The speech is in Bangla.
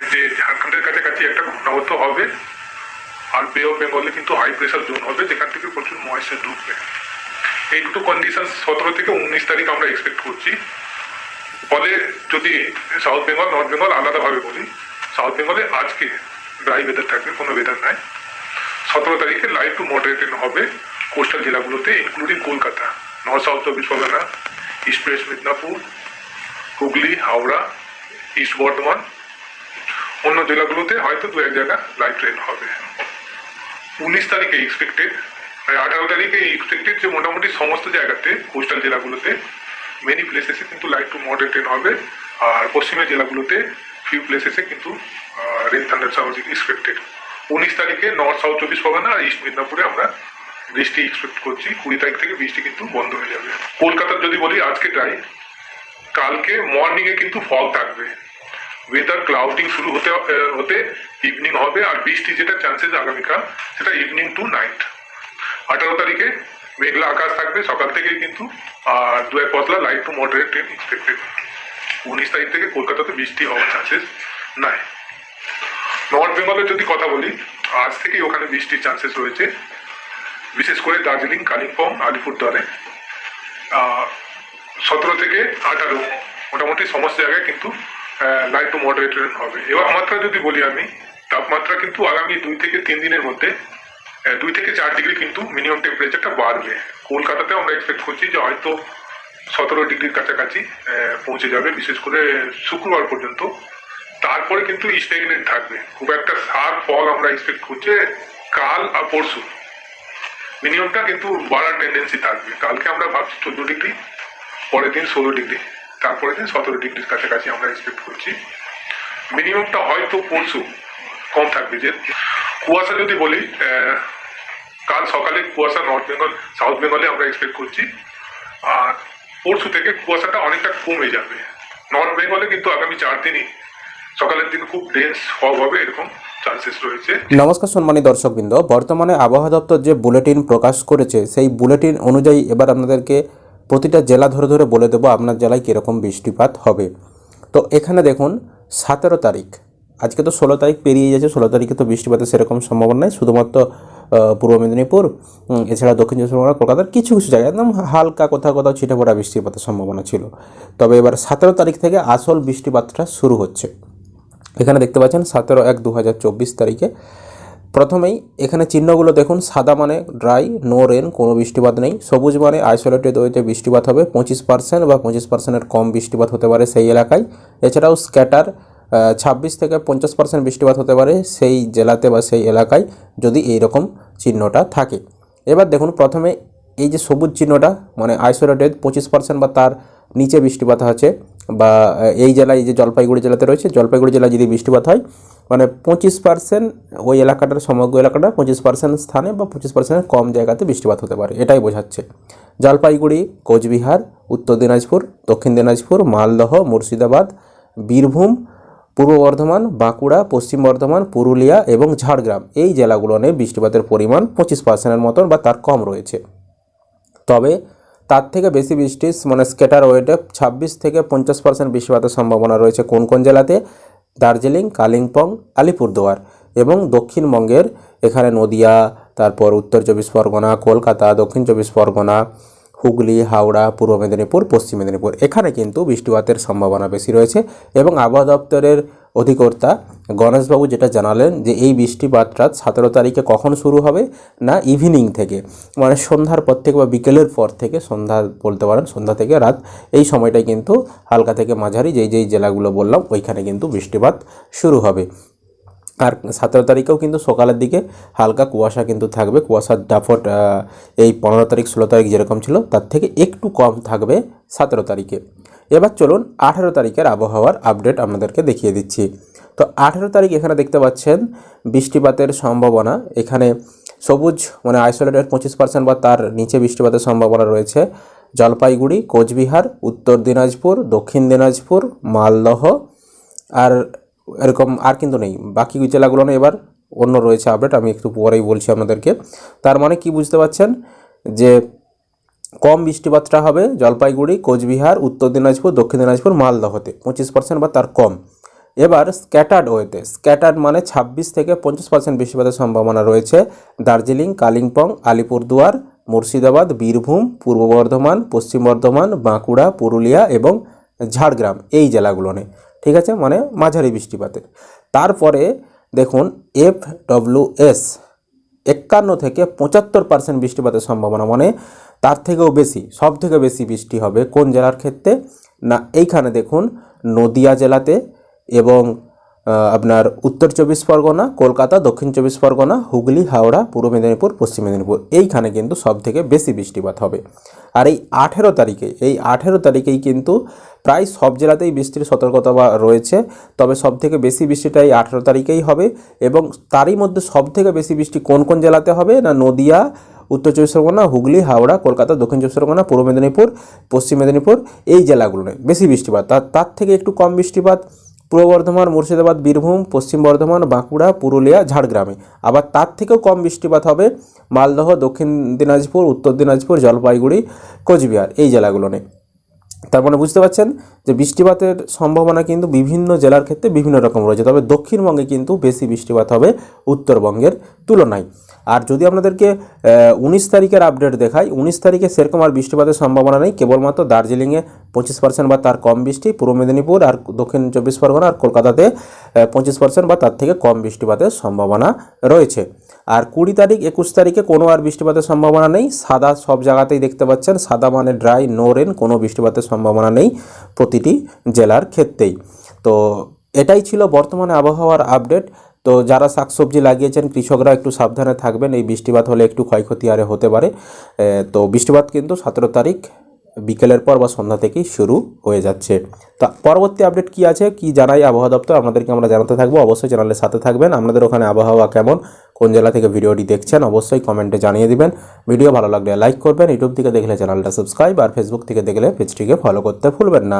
যে ঝাড়খণ্ডের কাছাকাছি একটা ঘূর্ণাবর্ত হবে, আর বে অফ বেঙ্গলে কিন্তু হাই প্রেশার জোন হবে, যেখান থেকে প্রচুর ময়েশ্চার ঢুকবে এই দুটো কন্ডিশন সতেরো থেকে উনিশ তারিখ আমরা এক্সপেক্ট করছি। ফলে যদি সাউথ বেঙ্গল নর্থ বেঙ্গল আলাদাভাবে বলি সাউথ বেঙ্গলে আজকে ড্রাই ওয়েদার থাকবে, কোনো ওয়েদার নাই। সতেরো তারিখে লাইট টু মডারেট হবে কোস্টাল জেলাগুলোতে ইনক্লুডিং কলকাতা নর্থ সাউথ চব্বিশ Parganas east west Midnapore, Hooghly, Howrah east Bardhaman অন্য জেলাগুলোতে হয়তো দু এক জায়গা লাইট ট্রেন হবে। উনিশ তারিখে এক্সপেক্টেড আঠারো তারিখে এক্সপেক্টেড যে মোটামুটি সমস্ত জায়গাতে কোস্টাল জেলাগুলোতে মেনি প্লেসেসে কিন্তু লাইট টু মডারেট ট্রেন হবে, আর পশ্চিমের জেলাগুলোতে ফিউ প্লেসেসে কিন্তু রেন থান্ডার শাওয়ার এক্সপেক্টেড উনিশ তারিখে নর্থ সাউথ চব্বিশ পরগনা আর ইস্ট মিদনাপুরে আমরা বৃষ্টি এক্সপেক্ট করছি। কুড়ি তারিখ থেকে বৃষ্টি কিন্তু বন্ধ হয়ে যাবে। কলকাতার যদি বলি, আজকে ড্রাই কালকে মর্নিং এ কিন্তু ফল থাকবে। ওয়েদার ক্লাউডিং শুরু হতে হতে ইভিনিং হবে আর বৃষ্টি যেটা চান্সেস আগামীকাল, সেটা ইভিনিং টু নাইট আঠারো তারিখে মেঘলা আকাশ থাকবে, সকাল থেকেই কিন্তু, আর দু এক পতলা লাইট টু মডারেট এক্সপেক্টেড উনিশ তারিখ থেকে কলকাতাতে বৃষ্টি হওয়ার চান্সেস নাই। নর্থ বেঙ্গলের যদি কথা বলি, আজ থেকেই ওখানে বৃষ্টির চান্সেস রয়েছে। বিশেষ করে দার্জিলিং, কালিম্পং, আলিপুরদুয়ারে। সতেরো থেকে আঠারো, মোটামুটি সমস্ত জায়গায় কিন্তু লাইট টু মডারেট হবে। এবার মাত্রা যদি বলি আমি, তাপমাত্রা কিন্তু আগামী দুই থেকে তিন দিনের মধ্যে দুই থেকে চার ডিগ্রি কিন্তু মিনিমাম টেম্পারেচারটা বাড়বে। কলকাতাতে আমরা এক্সপেক্ট করছি যে হয়তো সতেরো ডিগ্রির কাছাকাছি পৌঁছে যাবে, বিশেষ করে শুক্রবার পর্যন্ত। তারপরে কিন্তু স্টেগনেট থাকবে। খুব একটা সার ফল আমরা এক্সপেক্ট করছি কাল আর পরশু। মিনিমামটা কিন্তু বাড়ার টেন্ডেন্সি থাকবে। কালকে আমরা ভাবছি চোদ্দ ডিগ্রি পরের দিন ষোলো ডিগ্রি তারপরের দিন সতেরো ডিগ্রির কাছাকাছি আমরা এক্সপেক্ট করছি। মিনিমামটা হয়তো পরশু কম থাকবে যে। কুয়াশা যদি বলি কাল সকালে কুয়াশা নর্থ বেঙ্গল সাউথ বেঙ্গলে আমরা এক্সপেক্ট করছি। আর পরশু থেকে কুয়াশাটা অনেকটা কমে যাবে। নর্থ বেঙ্গলে কিন্তু আগামী চার দিনই সকালের দিকে খুব ডেন্স ফগ হবে, এরকম চান্সেস রয়েছে। নমস্কার সম্মানী দর্শকবৃন্দ, বর্তমানে আবহাওয়া দপ্তর যে বুলেটিন প্রকাশ করেছে, সেই বুলেটিন অনুযায়ী এবার আপনাদেরকে প্রতিটা জেলা ধরে ধরে বলে দেবো আপনার জেলায় কীরকম বৃষ্টিপাত হবে। তো এখানে দেখুন, সতেরো তারিখ। আজকে তো ষোলো তারিখ পেরিয়ে যাচ্ছে, ষোলো তারিখে তো বৃষ্টিপাতের সেরকম সম্ভাবনা নেই। শুধুমাত্র পূর্ব মেদিনীপুর এছাড়া দক্ষিণ চব্বিশ পরগনা, কলকাতার কিছু কিছু জায়গায় একদম হালকা কোথাও কোথাও ছিটে পড়া বৃষ্টিপাতের সম্ভাবনা ছিল। তবে এবার সতেরো তারিখ থেকে আসল বৃষ্টিপাতটা শুরু হচ্ছে। এখানে দেখতে পাচ্ছেন, সতেরো এক দু হাজার চব্বিশ তারিখে প্রথমেই এখানে চিহ্নগুলো দেখুন, সাদা মানে ড্রাই নো রেন কোনো বৃষ্টিপাত নেই। সবুজ মানে আইসোলেটেড ওয়েতে বৃষ্টিপাত হবে, পঁচিশ পার্সেন্ট বা পঁচিশ পার্সেন্টের কম বৃষ্টিপাত হতে পারে সেই এলাকায়। এছাড়াও স্ক্যাটার ছাব্বিশ থেকে পঞ্চাশ পার্সেন্ট বৃষ্টিপাত হতে পারে সেই জেলাতে বা সেই এলাকায় যদি এই রকম চিহ্নটা থাকে। এবার দেখুন, প্রথমে এই যে সবুজ চিহ্নটা মানে আইসোলেটেড পঁচিশ পার্সেন্ট বা তার নিচে বৃষ্টিপাত আছে বা এই জেলায় যে জলপাইগুড়ি জেলাতে রয়েছে, জলপাইগুড়ি জেলায় যদি বৃষ্টিপাত হয় মানে পঁচিশ পার্সেন্ট ওই এলাকাটার সমগ্র এলাকাটা পঁচিশ পার্সেন্ট স্থানে বা পঁচিশ পার্সেন্টের কম জায়গাতে বৃষ্টিপাত হতে পারে। এটাই বোঝাচ্ছে। জলপাইগুড়ি, কোচবিহার, উত্তর দিনাজপুর, দক্ষিণ দিনাজপুর, মালদহ, মুর্শিদাবাদ, বীরভূম, পূর্ব বর্ধমান, বাঁকুড়া, পশ্চিম বর্ধমান, পুরুলিয়া এবং ঝাড়গ্রাম এই জেলাগুলো নিয়ে বৃষ্টিপাতের পরিমাণ পঁচিশ পার্সেন্টের মতন বা তার কম রয়েছে। তবে তার থেকে বেশি বৃষ্টি মানে স্কেটার ওয়েটে ছাব্বিশ থেকে পঞ্চাশ পার্সেন্ট বৃষ্টিপাতের সম্ভাবনা রয়েছে। কোন কোন জেলাতে? দার্জিলিং, কালিম্পং, আলিপুরদুয়ার এবং দক্ষিণবঙ্গের এখানে নদিয়া, তারপর উত্তর চব্বিশ পরগনা, কলকাতা, দক্ষিণ চব্বিশ পরগনা, হুগলি, হাওড়া, পূর্ব মেদিনীপুর, পশ্চিম মেদিনীপুর। এখানে কিন্তু বৃষ্টিপাতের সম্ভাবনা বেশি রয়েছে এবং আবহাওয়া দপ্তরের অধিকর্তা গণেশবাবু যেটা জানালেন যে এই বৃষ্টিপাতটা সতেরো তারিখে কখন শুরু হবে না ইভিনিং থেকে? মানে সন্ধ্যার পর থেকে বা বিকেলের পর থেকে, সন্ধ্যা বলতে পারেন, সন্ধ্যা থেকে রাত, এই সময়টাই কিন্তু হালকা থেকে মাঝারি, যেই যেই জেলাগুলো বললাম, ওইখানে কিন্তু বৃষ্টিপাত শুরু হবে। আর সতেরো তারিখেও কিন্তু সকালের দিকে হালকা কুয়াশা কিন্তু থাকবে। কুয়াশার আহ, এই পনেরো তারিখ ষোলো তারিখ যেরকম ছিল তার থেকে একটু কম থাকবে সতেরো তারিখে। এবার চলুন আঠেরো তারিখের আবহাওয়ার আপডেট আপনাদেরকে দেখিয়ে দিচ্ছি। তো আঠেরো তারিখ এখানে দেখতে পাচ্ছেন বৃষ্টিপাতের সম্ভাবনা। এখানে সবুজ মানে আইসোলেটেড পঁচিশ পার্সেন্ট বা তার নিচে বৃষ্টিপাতের সম্ভাবনা রয়েছে। জলপাইগুড়ি কোচবিহার উত্তর দিনাজপুর দক্ষিণ দিনাজপুর মালদহ আর এরকম আর কিন্তু নেই। বাকি জেলাগুলো এবার অন্য রয়েছে আপডেট আমি একটু পরেই বলছি আপনাদেরকে। তার মানে কি বুঝতে পারছেন? যে কম বৃষ্টিপাতটা হবে জলপাইগুড়ি, কোচবিহার, উত্তর দিনাজপুর, দক্ষিণ দিনাজপুর, মালদহতে। পঁচিশ পার্সেন্ট বা তার কম। এবার স্ক্যাটার্ড ওয়েতে স্ক্যাটার্ড মানে ছাব্বিশ থেকে পঞ্চাশ পার্সেন্ট বৃষ্টিপাতের সম্ভাবনা রয়েছে। দার্জিলিং, কালিম্পং, আলিপুরদুয়ার, মুর্শিদাবাদ, বীরভূম, পূর্ব বর্ধমান, পশ্চিম বর্ধমান, বাঁকুড়া, পুরুলিয়া এবং ঝাড়গ্রাম, এই জেলাগুলোনে ঠিক আছে? মানে মাঝারি বৃষ্টিপাতের। তারপরে দেখুন এফ ডব্লিউ এস, একান্ন থেকে পঁচাত্তর পার্সেন্ট বৃষ্টিপাতের সম্ভাবনা মানে তার থেকেও বেশি, সব থেকে বেশি বৃষ্টি হবে কোন জেলার ক্ষেত্রে? না, এইখানে দেখুন, নদিয়া জেলাতে এবং আপনার উত্তর চব্বিশ পরগনা, কলকাতা, দক্ষিণ চব্বিশ পরগনা, হুগলি, হাওড়া, পূর্ব মেদিনীপুর, পশ্চিম মেদিনীপুর। এইখানে কিন্তু সব থেকে বেশি বৃষ্টিপাত হবে। আর এই আঠেরো তারিখে, এই আঠেরো তারিখেই কিন্তু প্রায় সব জেলাতেই বৃষ্টির সতর্কতা রয়েছে। তবে সব থেকে বেশি বৃষ্টিটা এই আঠেরো তারিখেই হবে এবং তারই মধ্যে সব থেকে বেশি বৃষ্টি কোন কোন জেলাতে হবে? না নদিয়া, উত্তর চব্বিশ পরগনা, হুগলি, হাওড়া, কলকাতা, দক্ষিণ চব্বিশ পরগনা, পূর্ব মেদিনীপুর, পশ্চিম মেদিনীপুর, এই জেলাগুলোনে বেশি বৃষ্টিপাত। তার থেকে একটু কম বৃষ্টিপাত পূর্ব বর্ধমান, মুর্শিদাবাদ, বীরভূম, পশ্চিম বর্ধমান, বাঁকুড়া, পুরুলিয়া, ঝাড়গ্রামে। আবার তার থেকেও কম বৃষ্টিপাত হবে মালদহ, দক্ষিণ দিনাজপুর, উত্তর দিনাজপুর, জলপাইগুড়ি, কোচবিহার এই জেলাগুলোনে। তার মানে বুঝতে পারছেন যে বৃষ্টিপাতের সম্ভাবনা কিন্তু বিভিন্ন জেলার ক্ষেত্রে বিভিন্ন রকম রয়েছে। তবে দক্ষিণবঙ্গে কিন্তু বেশি বৃষ্টিপাত হবে উত্তরবঙ্গের তুলনায়। আর যদি আপনাদেরকে উনিশ তারিখের আপডেট দেখাই, উনিশ তারিখে সেরকম আর বৃষ্টিপাতের সম্ভাবনা নেই। কেবলমাত্র দার্জিলিংয়ে পঁচিশ পার্সেন্ট বা তার কম বৃষ্টি, পূর্ব মেদিনীপুর আর দক্ষিণ চব্বিশ পরগনা আর কলকাতাতে পঁচিশ পার্সেন্ট বা তার থেকে কম বৃষ্টিপাতের সম্ভাবনা রয়েছে। আর কুড়ি তারিখ, একুশ তারিখে কোনো আর বৃষ্টিপাতের সম্ভাবনা নেই। সাদা সব জায়গাতেই দেখতে পাচ্ছেন, সাদা মানে ড্রাই নো রেন কোনো বৃষ্টিপাতের সম্ভাবনা নেই প্রতিটি জেলার ক্ষেত্রেই। তো এটাই ছিল বর্তমানে আবহাওয়ার আপডেট তো যারা শাকসবজি লাগিয়েছেন, কৃষকরা একটু সাবধানে থাকবেন। এই বৃষ্টিপাত হলে একটু ক্ষয়ক্ষতি আরে হতে পারে। তো বৃষ্টিপাত কিন্তু সতেরো তারিখ বিকেলের পর বা সন্ধ্যা থেকেই শুরু হয়ে যাচ্ছে। তা পরবর্তী আপডেট কি আছে, কি জানাই আবহাওয়া দপ্তর আপনাদেরকে আমরা জানাতে থাকব। অবশ্যই চ্যানেলের সাথে থাকবেন। আপনাদের ওখানে আবহাওয়া কেমন, কোন জেলা থেকে ভিডিওটি দেখছেন, অবশ্যই কমেন্টে জানিয়ে দিবেন। ভিডিও ভালো লাগলে লাইক করবেন। ইউটিউব থেকে দেখলে চ্যানেলটা সাবস্ক্রাইব আর ফেসবুক থেকে দেখলে পেজটিকে ফলো করতে ভুলবেন না।